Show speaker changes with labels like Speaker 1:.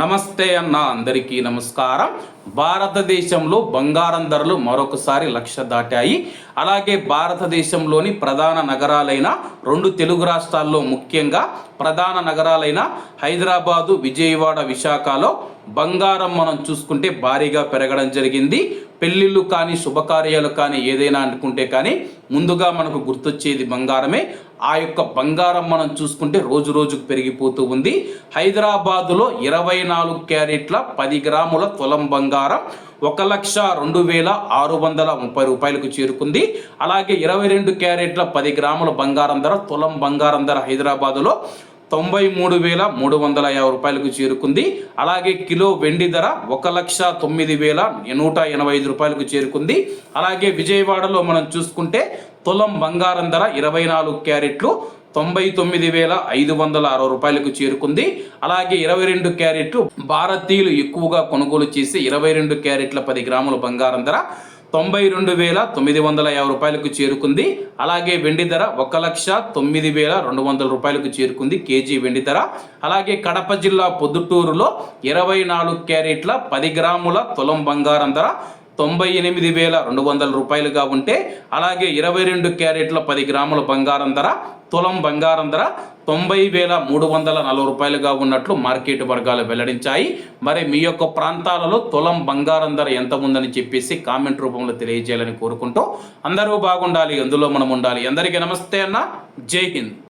Speaker 1: నమస్తే అన్న అందరికీ నమస్కారం. భారతదేశంలో బంగారం ధరలు మరొకసారి లక్ష దాటాయి. అలాగే భారతదేశంలోని ప్రధాన నగరాలైన రెండు తెలుగు రాష్ట్రాల్లో ముఖ్యంగా ప్రధాన నగరాలైన హైదరాబాదు విజయవాడ విశాఖలో బంగారం మనం చూసుకుంటే భారీగా పెరగడం జరిగింది. పెళ్ళిళ్ళు కానీ శుభకార్యాలు కానీ ఏదైనా అనుకుంటే కానీ ముందుగా మనకు గుర్తొచ్చేది బంగారమే. ఆ యొక్క బంగారం మనం చూసుకుంటే రోజు రోజుకు పెరిగిపోతూ ఉంది. హైదరాబాదులో ఇరవై నాలుగు క్యారెట్ల పది గ్రాముల తులం బంగారం ఒక లక్ష రెండు వేల ఆరు వందల ముప్పై రూపాయలకు చేరుకుంది. అలాగే ఇరవై రెండు క్యారెట్ల పది గ్రాముల బంగారం ధర తులం బంగారం ధర హైదరాబాదులో తొంభై మూడు వేల మూడు వందల యాభై రూపాయలకు చేరుకుంది. అలాగే కిలో వెండి ధర ఒక లక్ష తొమ్మిది వేల నూట ఎనభై ఐదు రూపాయలకు చేరుకుంది. అలాగే విజయవాడలో మనం చూసుకుంటే తులం బంగారం ధర ఇరవై నాలుగు క్యారెట్లు తొంభై తొమ్మిది వేల ఐదు వందల అరవై రూపాయలకు చేరుకుంది. అలాగే ఇరవై రెండు క్యారెట్లు భారతీయులు ఎక్కువగా కొనుగోలు చేసి ఇరవై రెండు క్యారెట్ల పది గ్రాముల బంగారం ధర తొంభై రెండు వేల తొమ్మిది వందల యాభై రూపాయలకు చేరుకుంది. అలాగే వెండి ధర ఒక లక్ష తొమ్మిది వేల రెండు వందల రూపాయలకు చేరుకుంది కేజీ వెండి ధర. అలాగే కడప జిల్లా పొద్దుటూరులో ఇరవై నాలుగు క్యారెట్ల పది గ్రాముల తులం బంగారం ధర తొంభై ఎనిమిది వేల రెండు వందల రూపాయలుగా ఉంటే అలాగే ఇరవై రెండు క్యారెట్ల పది గ్రాముల బంగారం ధర తులం బంగారం ధర తొంభై వేల మూడు వందల నలభై రూపాయలుగా ఉన్నట్లు మార్కెట్ వర్గాలు వెల్లడించాయి. మరి మీ యొక్క ప్రాంతాలలో తులం బంగారం ధర ఎంత ఉందని చెప్పేసి కామెంట్ రూపంలో తెలియజేయాలని కోరుకుంటూ అందరూ బాగుండాలి అందులో మనం ఉండాలి. అందరికీ నమస్తే అన్న. జై హింద్.